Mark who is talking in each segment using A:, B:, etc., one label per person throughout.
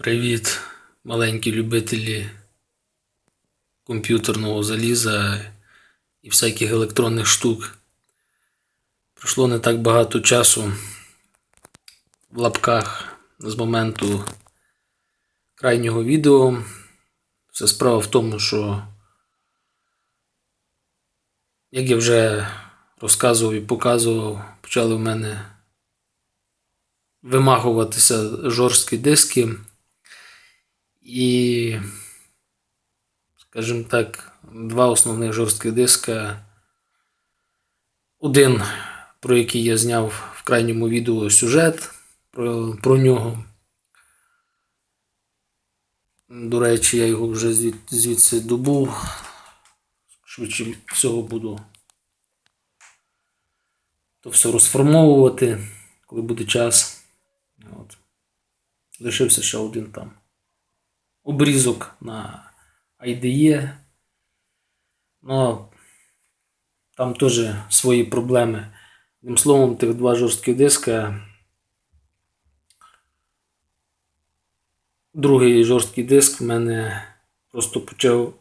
A: Привіт, маленькі любителі комп'ютерного заліза і всяких електронних штук. Пройшло не так багато часу в лапках з моменту крайнього відео. Все справа в тому, що, як я вже розказував і показував, почали в мене вимахуватися жорсткі диски. І, скажімо так, два основних жорстких диска. Один, про який я зняв в крайньому відео сюжет про, про нього. До речі, я його вже звід, звідси добув. Швидше всього буду то все розформовувати, коли буде час. От. Лишився ще один там обрізок на IDE. Ну, там теж свої проблеми. Одним словом, тих два жорсткі диска. Другий жорсткий диск в мене просто почав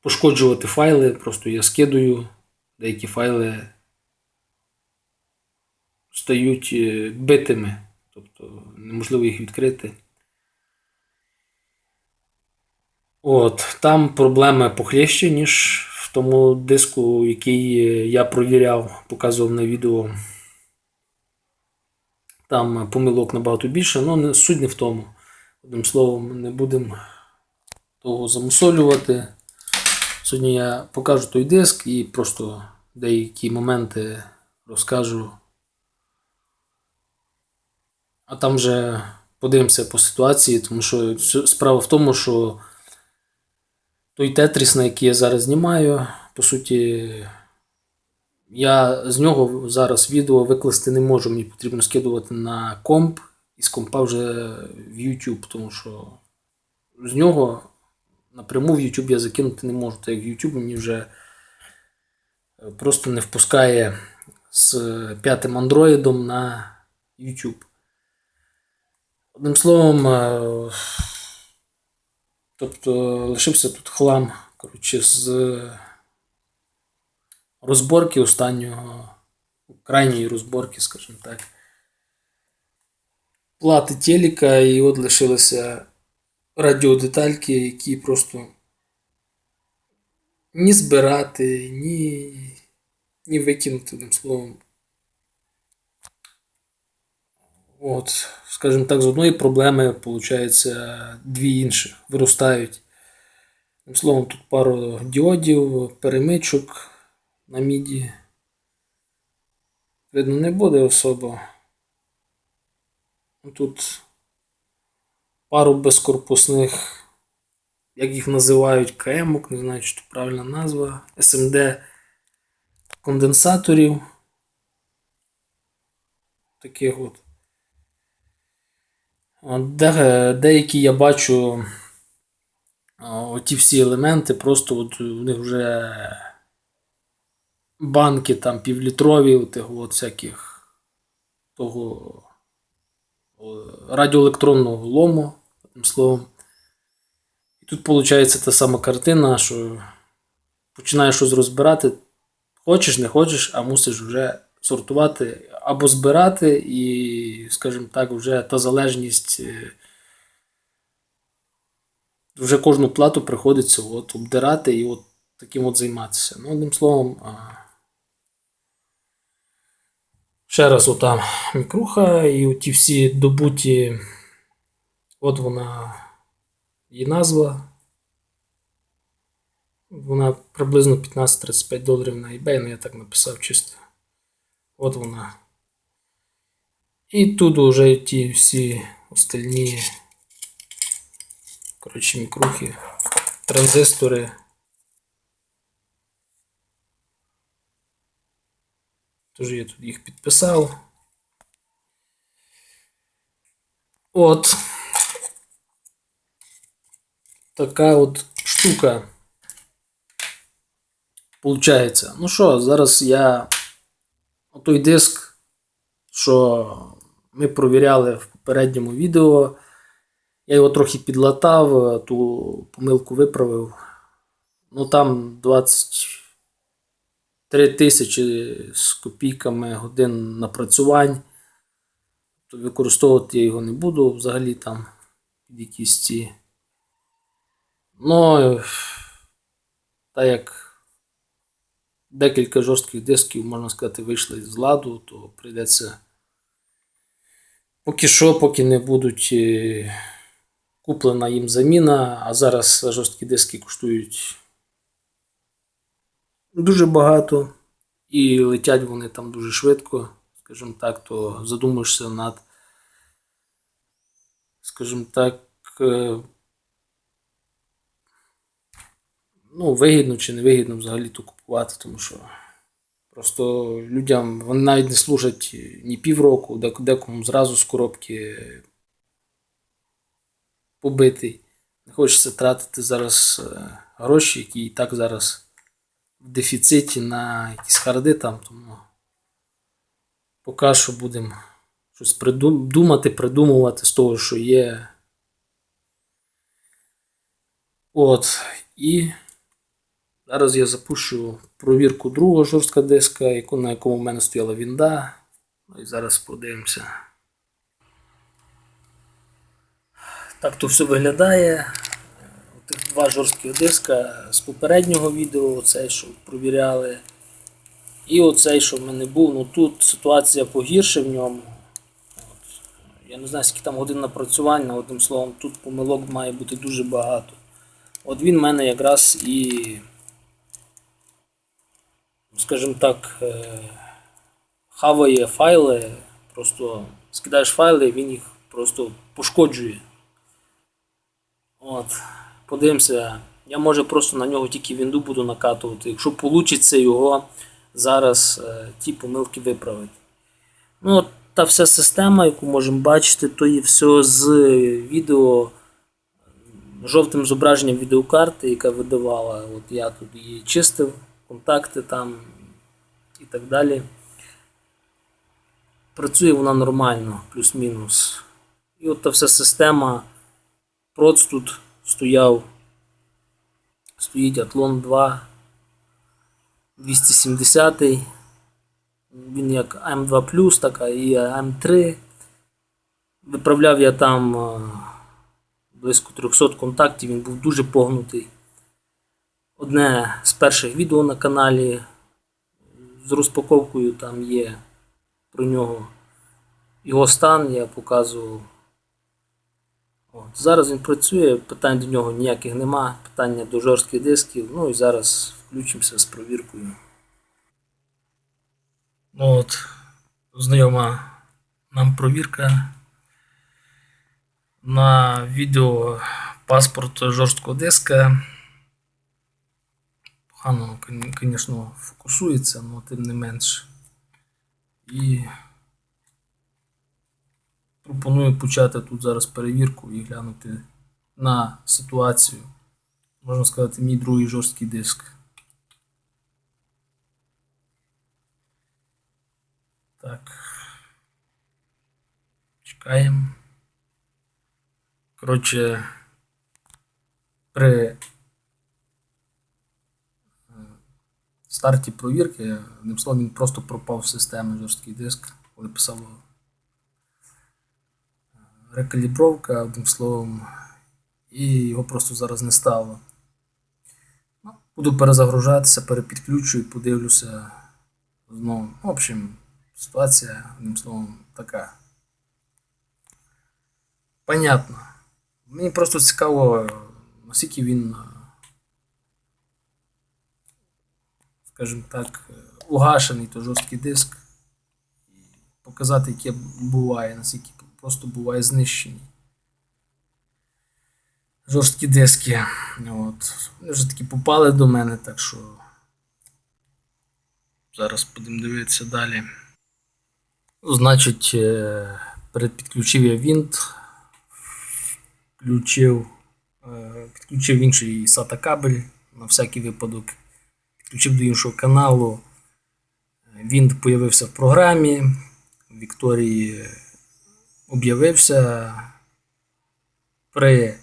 A: пошкоджувати файли. Просто я скидую, деякі файли стають е, битими, тобто неможливо їх відкрити. От, там проблеми похлеще, ніж в тому диску, який я провіряв, показував на відео. Там помилок набагато більше, але не, суть не в тому. Одним словом, не будемо того замусолювати. Сьогодні я покажу той диск і просто деякі моменти розкажу. А там вже подивимося по ситуації, тому що справа в тому, що той тетріс, на який я зараз знімаю, по суті, я з нього зараз відео викласти не можу. Мені потрібно скидувати на комп і з компа вже в YouTube, тому що з нього напряму в YouTube я закинути не можу. Так як YouTube мені вже просто не впускає з п'ятим андроїдом на YouTube. Одним словом, е, тобто лишився тут хлам коротше, з розборки останнього, крайньої розборки, скажімо так. Плати телека, і от лишилися радіодетальки, які просто ні збирати, ні, ні викинути, одним словом. От, скажімо так, з одної проблеми, виходить, дві інших виростають. Одним словом, тут пару діодів, перемичок на міді. Видно, не буде особо. Тут пару безкорпусних, як їх називають, КМок, не знаю, чи це правильна назва, СМД конденсаторів. Таких от. Де, деякі я бачу оті всі елементи, просто от у них вже банки там півлітрові, тих от всяких того радіоелектронного лому, одним словом. І тут виходить та сама картина, що починаєш щось розбирати, хочеш, не хочеш, а мусиш вже сортувати або збирати, і, скажімо так, вже та залежність. е, Вже кожну плату приходиться от, обдирати і от таким от займатися. Ну, одним словом, ще раз отам мікруха, і оті всі добуті, от вона її назва. Вона приблизно 15-35 доларів на eBay, ну я так написав чисто. От вона. І тут вже ті всі остальні коротше, мікрухи, транзистори. Тож я тут їх підписав. От. Така от штука. Получається. Ну що, зараз я той диск, що ми провіряли в попередньому відео, Я його трохи підлатав, е, ту помилку виправив. Ну там 23 тисячі з копійками годин напрацювань. То використовувати я його не буду взагалі там під якісь ці. Ну, е, так як декілька жорстких дисків, можна сказати, вийшли з ладу, то прийдеться. Поки що, поки не будуть е, куплена їм заміна, а зараз жорсткі диски коштують дуже багато і летять вони там дуже швидко, скажімо так, то задумаєшся над, скажімо так, е, ну, вигідно чи не вигідно взагалі то купувати, тому що просто людям вони навіть не служать ні півроку, декому зразу з коробки побитий. Не хочеться тратити зараз е, гроші, які і так зараз в дефіциті на якісь харди там, тому поки що будемо щось придум- думати, придумувати з того, що є. От. І зараз я запущу провірку другого жорстка диска, на якому в мене стояла вінда. Ну і зараз подивимося. Так то все виглядає. Тих два жорсткі диска з попереднього відео, оцей, що провіряли. І оцей, що в мене був. Ну тут ситуація погірше в ньому. От. Я не знаю, скільки там годин напрацювання, одним словом, тут помилок має бути дуже багато. От він в мене якраз і, скажімо так, е, хаває файли, просто скидаєш файли, він їх просто пошкоджує. От, подивимося. Я може просто на нього тільки вінду буду накатувати. Якщо вийде його зараз е, ті помилки виправити. Ну, та вся система, яку можемо бачити, то є все з відео жовтим зображенням відеокарти, яка видавала. От я тут її чистив, контакти там і так далі. Працює вона нормально, плюс-мінус. І от та вся система. Проц тут стояв. Стоїть Атлон 2 270. Він як М2, така і М3. Виправляв я там е, близько 300 контактів, він був дуже погнутий. Одне з перших відео на каналі з розпаковкою там є про нього його стан, я показував. От. Зараз він працює, питань до нього ніяких нема, питання до жорстких дисків. Ну і зараз включимося з провіркою. Ну от, знайома нам провірка на відео паспорт жорсткого диска. Погано, звісно, фокусується, але тим не менш. І пропоную почати тут зараз перевірку і глянути на ситуацію. Можна сказати, мій другий жорсткий диск. Так. Чекаємо. Коротше, при старті провірки, одним словом, він просто пропав з системи жорсткий диск, коли писало рекалібровка, одним словом, і його просто зараз не стало. Ну, Буду перезагружатися, перепідключую, подивлюся знову. В общем, ситуація, одним словом, така. Понятно. Мені просто цікаво, наскільки він, скажімо так, угашений то жорсткий диск. І показати, яке буває, наскільки просто буває знищені. Жорсткі диски. От. Вони вже таки попали до мене, так що зараз будемо дивитися далі. Значить, е, передпідключив я вінт, включив, е, підключив інший SATA кабель на всякий випадок, підключив до іншого каналу. Він появився в програмі. Вікторії об'явився. при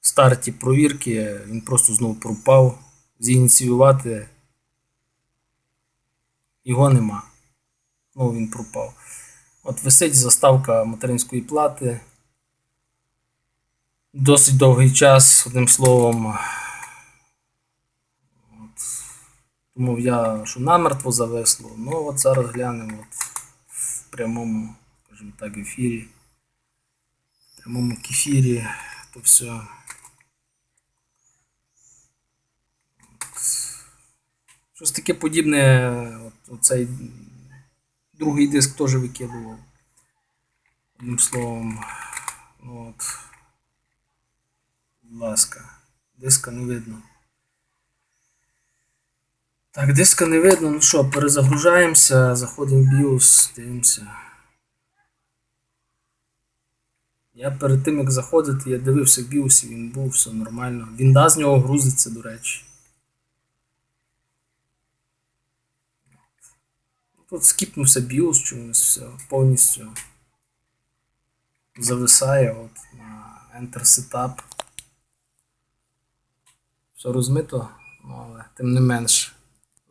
A: старті провірки він просто знову пропав. Зініціювати його нема. Знову він пропав. От висить заставка материнської плати. Досить довгий час, одним словом. От, думав я, що намертво зависло. Ну от зараз глянемо от, в прямому, скажімо так, ефірі. В прямому кефірі то все. Щось таке подібне, от, оцей другий диск теж викидував. Одним словом, от, будь ласка, диска не видно. Так, диска не видно, ну що, перезагружаємося, заходимо в BIOS, дивимося. Я перед тим як заходити, я дивився в BIOS, він був, все нормально. Вінда з нього грузиться, до речі. Тут скіпнувся BIOS чомусь все повністю зависає от на Enter Setup. Все розмито, ну, але тим не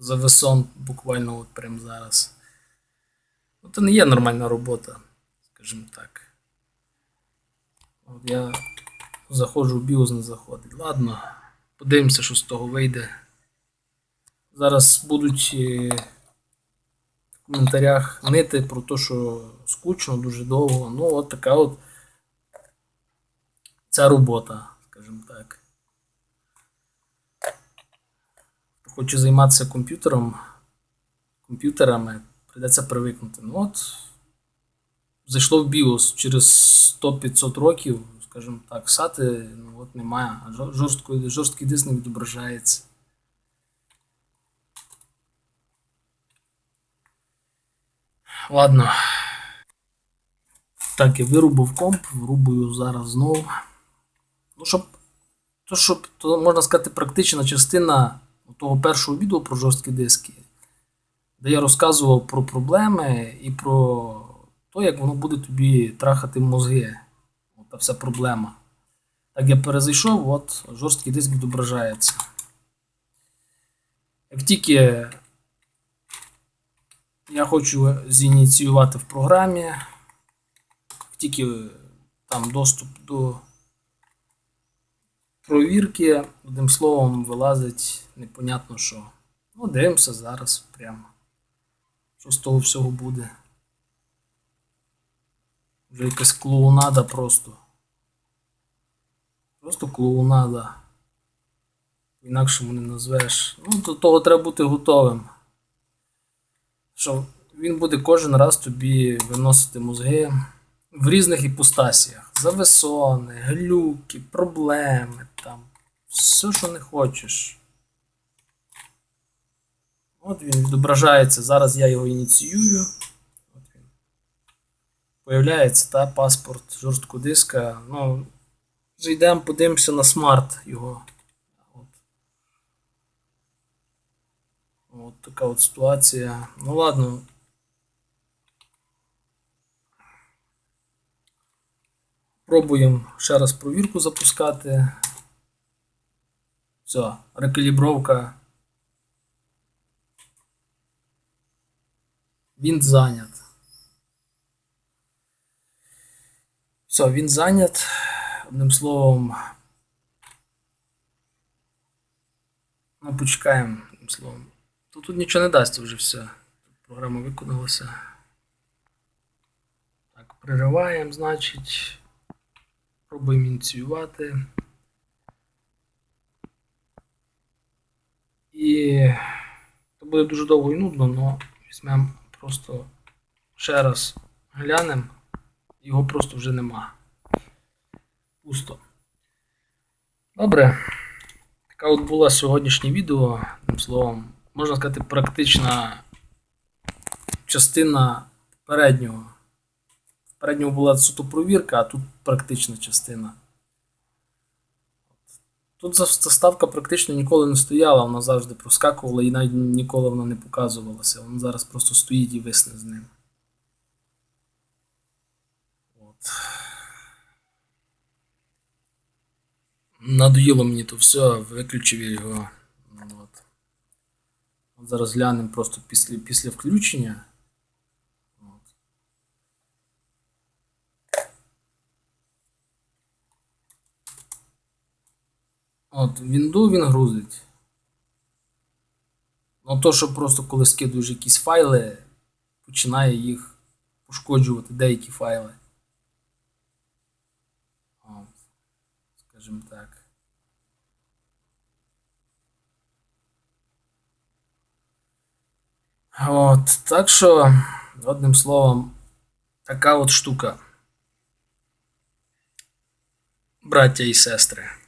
A: менш зависон буквально от прямо зараз. Це не є нормальна робота, скажімо так. От я заходжу в BIOS, не заходить. Ладно, подивимося, що з того вийде. Зараз будуть. е, в коментарях нити про те, що скучно, дуже довго. Ну, от така от ця робота, скажімо так. Хоче займатися комп'ютером, комп'ютерами, прийдеться привикнути. Ну от, зайшло в BIOS через 100-500 років, скажімо так, сати ну, от немає, а жорсткий, жорсткий диск не відображається. Ладно. Так, я вирубав комп, вирубую зараз знову. Ну, щоб. То, щоб, то можна сказати, практична частина того першого відео про жорсткі диски, де я розказував про проблеми і про те, як воно буде тобі трахати мозги. Та вся проблема. Так я перезайшов, от жорсткий диск відображається. Як тільки я хочу зініціювати в програмі. Як Тільки там доступ до провірки, одним словом, вилазить непонятно що. Ну, дивимося зараз прямо. Що з того всього буде. Вже якась клоунада просто. Просто клоунада. Інакшому не назвеш. Ну, до того треба бути готовим що він буде кожен раз тобі виносити мозги в різних іпостасіях. Зависони, глюки, проблеми, там, все, що не хочеш. От він відображається. Зараз я його ініціюю. От він. Появляється та паспорт жорсткого диска. Ну, зайдемо, подивимося на смарт його. От. От така от ситуація. Ну ладно. Пробуємо ще раз провірку запускати. Все, рекалібровка. Він зайнят. Все, він зайнят. Одним словом. Ну, почекаємо, одним словом. То тут нічого не дасть вже все. Програма виконалася. Так, пририваємо, значить. Пробуємо ініціювати. І це буде дуже довго і нудно, але візьмемо просто ще раз глянемо. Його просто вже нема. Пусто. Добре. Така от була сьогоднішнє відео, одним словом, можна сказати, практична частина переднього. В переднього була суто провірка, а тут практична частина. Тут заставка практично ніколи не стояла, вона завжди проскакувала і навіть ніколи вона не показувалася. Вона зараз просто стоїть і висне з ним. От. надоїло мені то все, виключив я його. От. От зараз глянемо просто після, після включення. От. От, Windows він грузить. Ну, то, що просто коли скидуєш якісь файли, починає їх пошкоджувати деякі файли. От, скажімо так. От, так що, одним словом, така от штука. Браття і сестри.